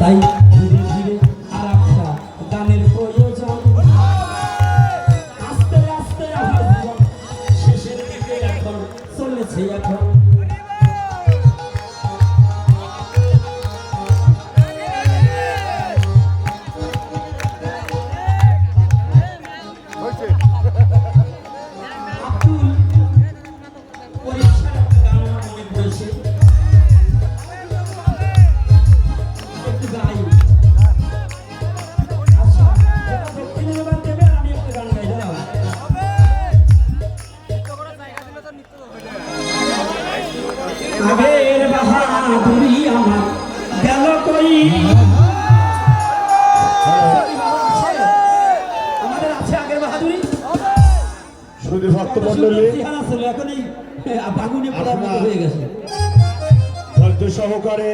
তাই ধীরে ধীরে আর একটা গানের প্রয়োজন। আস্তে আস্তে আমার জীবন শেষের দিকে এখন চলেছে এখন। পরীক্ষার গান মনে পড়েছে আগের বাহাদুরি আমার গেল কই? আমাদের আছে আগের বাহাদুরি। সুধী ভক্ত মন্ডলী এখন এই বাগুনে মতো হয়ে গেছে। ধৈর্য সহকারে